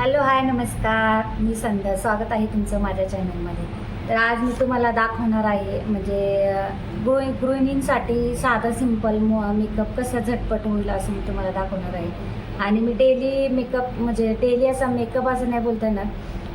Hello hi नमस्कार. मी संध्या. स्वागत आहे तुमचं माझ्या चॅनलमध्ये. तर आज मी तुम्हाला दाखवणार आहे म्हणजे गृहि गृहिणींसाठी साधा सिंपल मेकअप कसा झटपट होईल असं मी तुम्हाला दाखवणार आहे. आणि मी डेली मेकअप म्हणजे डेली असा मेकअप असं नाही बोलता येणार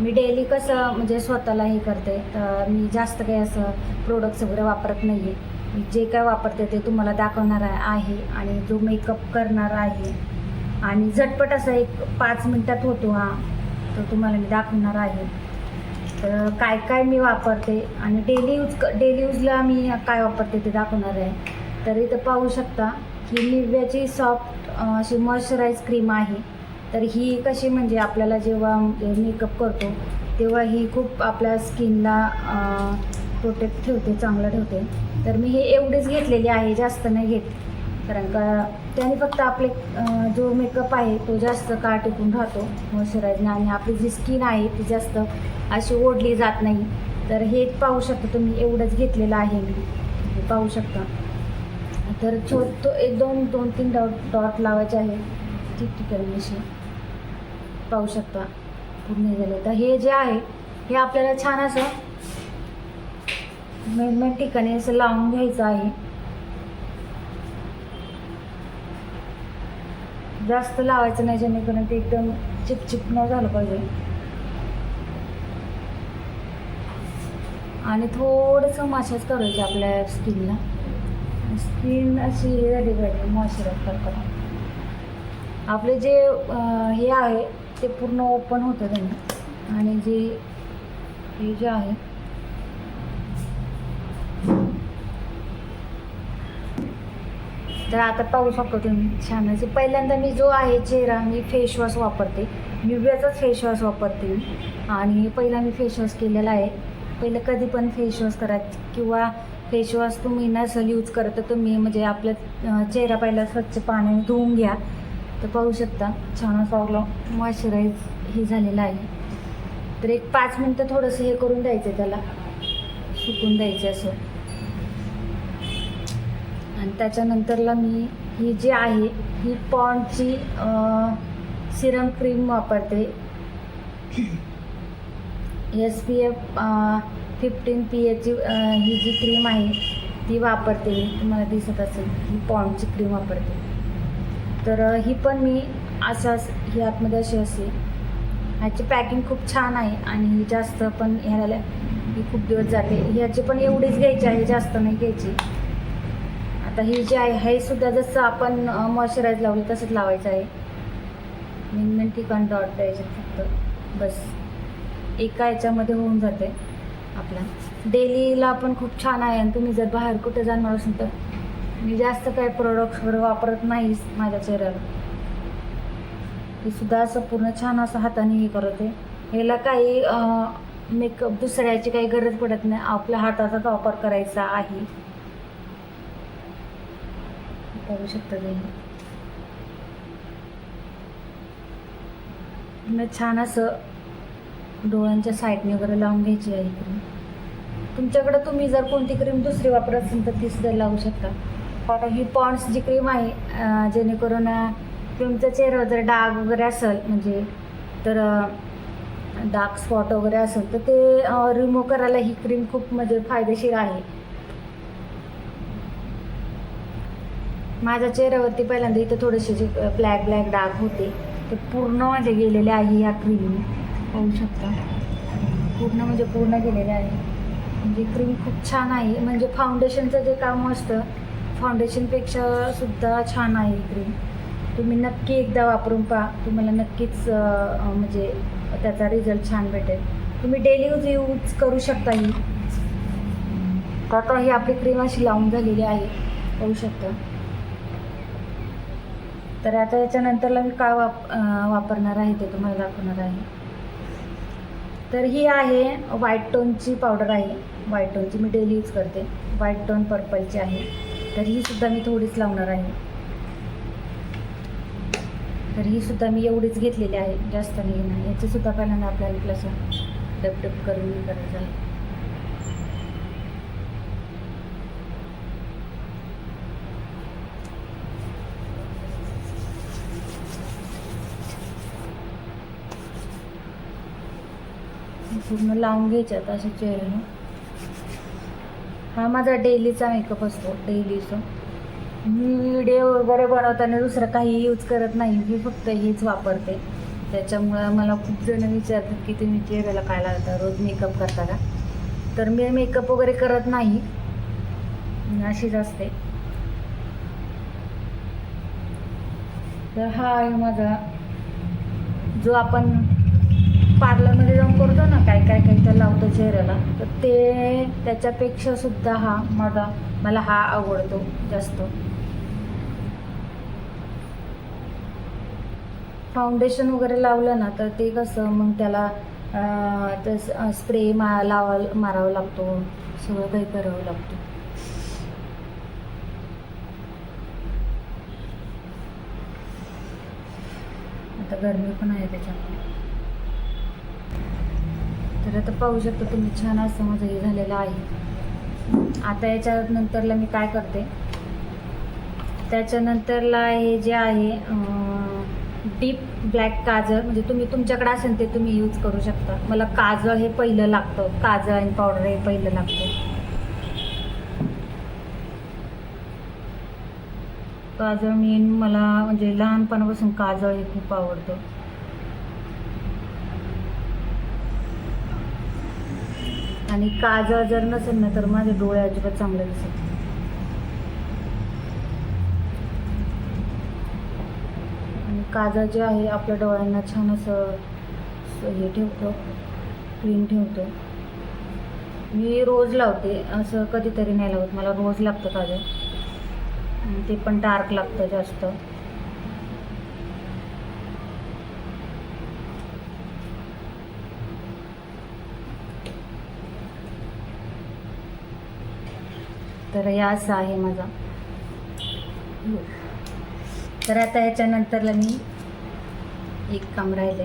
मी डेली कसं म्हणजे स्वतःला हे करते. तर मी जास्त काही असं प्रोडक्ट्स वगैरे वापरत नाही आहे जे काय वापरते ते तुम्हाला दाखवणार आहे. आणि जो मेकअप करणार आहे आणि झटपट असा एक पाच मिनटात होतो हा. तर तुम्हाला मी दाखवणार आहे. तर काय काय मी वापरते आणि डेली यूज डेली यूजला मी काय वापरते ते दाखवणार आहे. तर इथं पाहू शकता ही निव्याची सॉफ्ट अशी मॉइश्चराईज क्रीम आहे. तर ही कशी म्हणजे आपल्याला जेव्हा मेकअप करतो तेव्हा ही खूप आपल्या स्किनला प्रोटेक्ट ठेवते चांगलं ठेवते. तर मी हे एवढीच घेतलेली आहे जास्त नाही घेत. कारण का त्याने फक्त आपले जो मेकअप आहे तो जास्त काळ टिकून राहतो मॉइश्चरायझने आणि आपली जी स्किन आहे ती जास्त अशी ओढली जात नाही. तर हे पाहू शकता तुम्ही एवढंच घेतलेलं आहे मी. पाहू शकता. तर छो तो एक दोन दोन तीन डॉट डॉट लावायचे आहे. ठिकठिकाणी असे पाहू शकता. पूर्ण झालं. तर हे जे आहे हे आपल्याला छान असं मेन मेन ठिकाणी असं लावून घ्यायचं आहे. जास्त लावायचं नाही जेणेकरून ते एकदम चिपचिप न झालं पाहिजे. आणि थोडंसं मसाज करायचं आपल्या स्किनला स्किन अशी हे झाली पाहिजे मॉइश्चराईज करताना आपले जे हे आहे ते पूर्ण ओपन होतं त्यांनी. आणि जे हे जे आहे तर आता पाहू शकतो तुम्ही छान असे पहिल्यांदा मी जो आहे चेहरा मी फेसवॉश वापरते. निव्याचाच फेसवॉश वापरते आणि पहिला मी फेसवॉश केलेला आहे. पहिलं कधी पण फेसवॉश करायचं किंवा फेसवॉश तुम्ही नसेल यूज करत तर तुम्ही म्हणजे आपल्या चेहरा पहिला स्वच्छ पाण्याने धुवून घ्या. तर पाहू शकता छान असं मॉइश्चराईज हे झालेलं आहे. तर एक पाच मिनटं थोडंसं हे करून द्यायचं त्याला. सुकून द्यायचं असं. आणि त्याच्यानंतरला मी ही जी आहे ही पॉन्डची सिरम क्रीम वापरते. S P F fifteen P एची ही जी क्रीम आहे ती वापरते. तुम्हाला दिसत असेल ही पॉन्डची क्रीम वापरते. तर ही पण मी असाच ही आतमध्ये अशी असते ह्याची पॅकिंग खूप छान आहे आणि ही जास्त पण ह्याला ही खूप दिवस जाते. ह्याची पण एवढीच घ्यायची आहे जास्त नाही घ्यायची. आता ही जी आहे हे सुद्धा जसं आपण मॉइश्चराईज लावली तसंच लावायचं आहे. निम्न मेन ठिकाण डॉट द्यायचे फक्त. बस. एका याच्यामध्ये होऊन जाते आपला. डेलीला पण खूप छान आहे आणि तुम्ही जर बाहेर कुठे जाणार असेल तर मी जास्त काही प्रोडक्ट वगैरे वापरत नाहीच माझ्या चेहऱ्याला हे सुद्धा असं पूर्ण छान असं हाताने हे करते. ह्याला काही मेकअप दुसऱ्याची काही गरज पडत नाही. आपल्या हाताचाच वापर करायचा आहे. पाहू शकता तुम्ही. छान असं डोळ्यांच्या साईडने वगैरे लावून घ्यायची आहे क्रीम तुमच्याकडं तुम्ही जर कोणती क्रीम दुसरी वापरत असेल तर ती सुद्धा लावू शकता. कारण ही पॉन्ड्स जी क्रीम आहे जेणेकरून अं, तुमच्या जर डाग वगैरे असेल म्हणजे तर डार्क स्पॉट वगैरे असेल तर ते रिमूव्ह करायला ही क्रीम खूप म्हणजे फायदेशीर आहे. माझ्या चेहऱ्यावरती पहिल्यांदा इथं थोडेसे जे ब्लॅक ब्लॅक डाग होते ते पूर्ण म्हणजे गेलेले आहे ह्या क्रीमने पाहू शकता. पूर्ण म्हणजे पूर्ण गेलेले आहे. म्हणजे क्रीम खूप छान आहे. म्हणजे फाउंडेशनचं जे काम असतं फाउंडेशनपेक्षा सुद्धा छान आहे ही क्रीम तुम्ही नक्की एकदा वापरून पहा. तुम्हाला नक्कीच म्हणजे त्याचा रिझल्ट छान भेटेल. तुम्ही डेली यूज यूज करू शकता ही. तर आता ही आपली क्रीम अशी लावून झालेली आहे. पाहू शकता. तर आता याच्यानंतरला मी काय वाप वापरणार आहे ते तुम्हाला दाखवणार आहे. तर ही आहे व्हाईट टोनची पावडर आहे. व्हाईट टोनची मी डेली यूज करते. व्हाईट टोन पर्पलची आहे. तर ही सुद्धा मी थोडीच लावणार आहे. तर ही सुद्धा मी एवढीच घेतलेली आहे. जास्त नाही घेणार. याची सुद्धा पहिल्यांदा आपल्याला प्लस डप डप करून करायचं आहे. पूर्ण लावून घ्यायच्यात अशा चेहऱ्यानं. हा माझा डेलीचा मेकअप असतो डेलीचा. मी व्हिडिओ वगैरे बनवताना दुसरं काही यूज करत नाही. मी फक्त हेच वापरते. त्याच्यामुळं मला खूप जण विचारतात की तुम्ही चेहऱ्याला काय लावता? रोज मेकअप करता का? तर मी मेकअप वगैरे करत नाही. अशीच असते. तर हा आहे माझा जो आपण पार्लरमध्ये जाऊन काय चेहऱ्याला. तर ते त्याच्यापेक्षा सुद्धा हा माझा मला हा आवडतो जास्त. फाउंडेशन वगैरे लावलं ना तर ते कसं मग त्याला अं, स्प्रे मा लावा मारावा लागतो. सगळं काही करावं लागतो. आता गरमी पण आहे त्याच्यामुळे. तर आता पाहू शकता तुम्ही छान असं माझं हे झालेलं आहे. आता याच्या नंतरला मी काय करते? त्याच्यानंतरला हे जे आहे डीप ब्लॅक काजळ म्हणजे तुम्ही तुमच्याकडे असेल ते तुम्ही यूज करू शकता. मला काजळ हे पहिलं लागतं. काजळ आणि पावडर हे पहिलं लागतं. काजळ मी मला म्हणजे लहानपणापासून काजळ हे खूप आवडतं. आणि काजळ जर नसेल ना तर माझे डोळे अजिबात चांगले दिसत आणि काजळ जे आहे आपल्या डोळ्यांना छान असं हे ठेवतो क्लीन ठेवतो. मी रोज लावते असं कधीतरी नाही लावत. मला रोज लागतं काजळ. आणि ते पण डार्क लागतं जास्त. तर हे असं आहे माझा. तर आता याच्यानंतरला मी एक काम राहिले.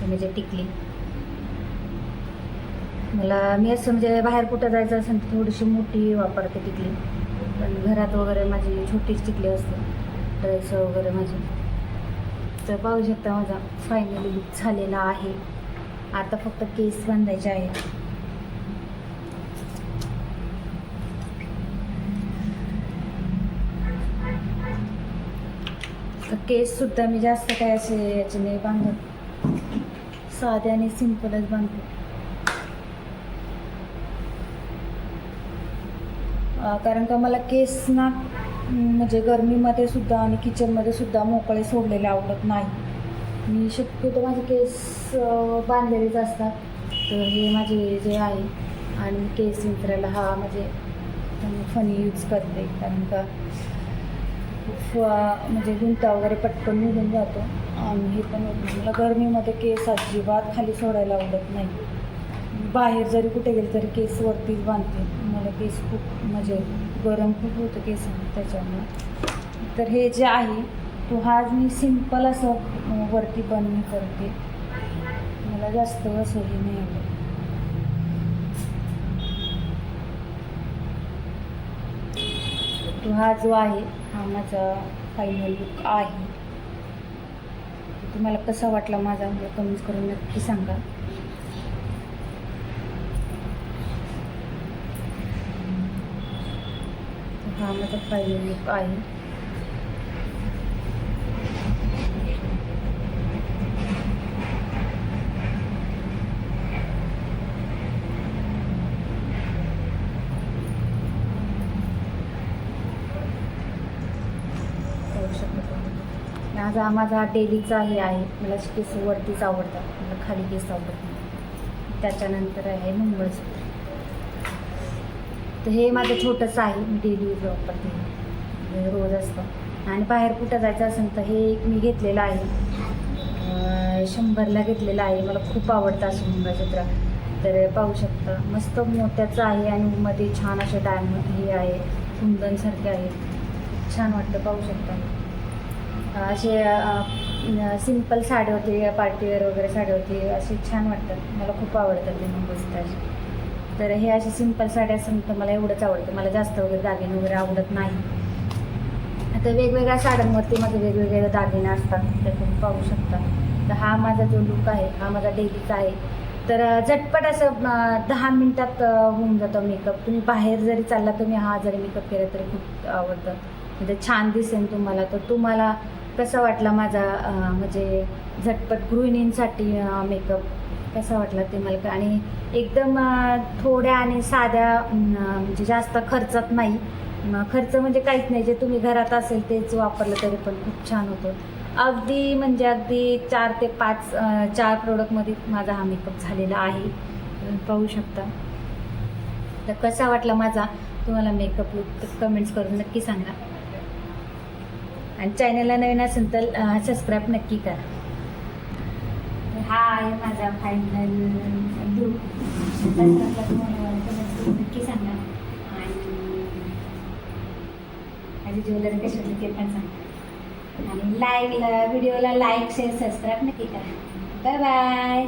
ते म्हणजे टिकली. मला मी असं म्हणजे बाहेर कुठं जायचं असेल तर थोडीशी मोठी वापरते टिकली. पण घरात वगैरे माझी छोटीच टिकली असते. ड्रेस वगैरे माझी. तर पाहू शकता माझा फायनली लुक झालेला आहे. आता फक्त केस बांधायचे आहे केससुद्धा मी जास्त काय असे याचे नाही बांधत. साधे आणि सिंपलच बांधते. कारण का मला केस ना म्हणजे गरमीमध्ये सुद्धा आणि किचनमध्ये सुद्धा मोकळे सोडलेले आवडत नाही. मी शक्यतो माझे केस बांधलेलेच असतात. तर हे माझे जे आहे आणि केस विंचरायला हा म्हणजे फनी यूज करते. कारण का म्हणजे गुंता वगैरे पटकन निघून जातो. आणि हे पण मला गरमीमध्ये केस अजिबात खाली सोडायला आवडत नाही. बाहेर जरी कुठे गेले तरी केस वरतीच बांधते. मला केस खूप म्हणजे गरम खूप होतं केस त्याच्यामुळे. तर हे जे आहे तो हा मी सिंपल असं वरती पण करते. मला जास्त असं हे नाही आवडत. तो हा जो आहे हा माझा फायनल लुक आहे. तुम्हाला कसा वाटला माझा म्हणजे कमेंट्स करून नक्की सांगा. हा माझा फायनल लुक आहे पाहू शकता तुम्ही. माझा माझा डेलीचा हे आहे. मला केस वरतीच आवडतात. मला खाली केस आवडत नाही. त्याच्यानंतर आहे मंगळसूत्र तर हे माझं छोटंसं आहे. मी डेली यूज वापरते रोज असतं. आणि बाहेर कुठं जायचं असेल तर हे एक मी घेतलेलं आहे. शंभरला घेतलेलं आहे. मला खूप आवडतं असं मंगळसूत्र तर पाहू शकता. मस्त मोत्याचं आहे आणि मध्ये छान असे डायमंड हे आहे. कुंदनसारखे आहे. छान वाटतं पाहू शकता. असे सिंपल साडी होती पार्टीवेअर वगैरे साडी होती असे छान वाटतात. मला खूप आवडतात ते मंगळसूत्र असे तर हे असे सिंपल साड्या असेल तर मला एवढंच आवडतं. मला जास्त वगैरे दागिने वगैरे आवडत नाही. आता वेगवेगळ्या साड्यांवरती माझे वेगवेगळे दागिने असतात ते तुम्ही पाहू शकता. तर हा माझा जो लुक आहे हा माझा डेलीचा आहे. तर झटपट असं दहा मिनटात होऊन जातो मेकअप तुम्ही बाहेर जरी चालला तुम्ही हा जरी मेकअप केला तरी खूप आवडतं. म्हणजे छान दिसेल तुम्हाला. तर तुम्हाला कसा वाटला माझा म्हणजे झटपट गृहिणींसाठी मेकअप कसा वाटला ते मला? आणि एकदम थोड्या आणि साध्या म्हणजे जास्त खर्चात नाही. खर्च म्हणजे काहीच नाही. जे तुम्ही घरात असेल तेच वापरलं तरी पण खूप छान होतं. अगदी म्हणजे अगदी चार ते पाच चार प्रोडक्टमध्ये माझा हा मेकअप झालेला आहे. पाहू शकता. तर कसा वाटला माझा? तुम्हाला मेकअप लुक कमेंट्स करून नक्की सांगा. आणि चॅनलला नवीन असेल तर सबस्क्राईब नक्की करा. हा आहे माझा फायनल नक्की सांगा. आणि माझी ज्वेलरी कशी होती ते पण सांगा. आणि लाईक व्हिडिओला लाईक शेअर सबस्क्राईब नक्की करा. Bye bye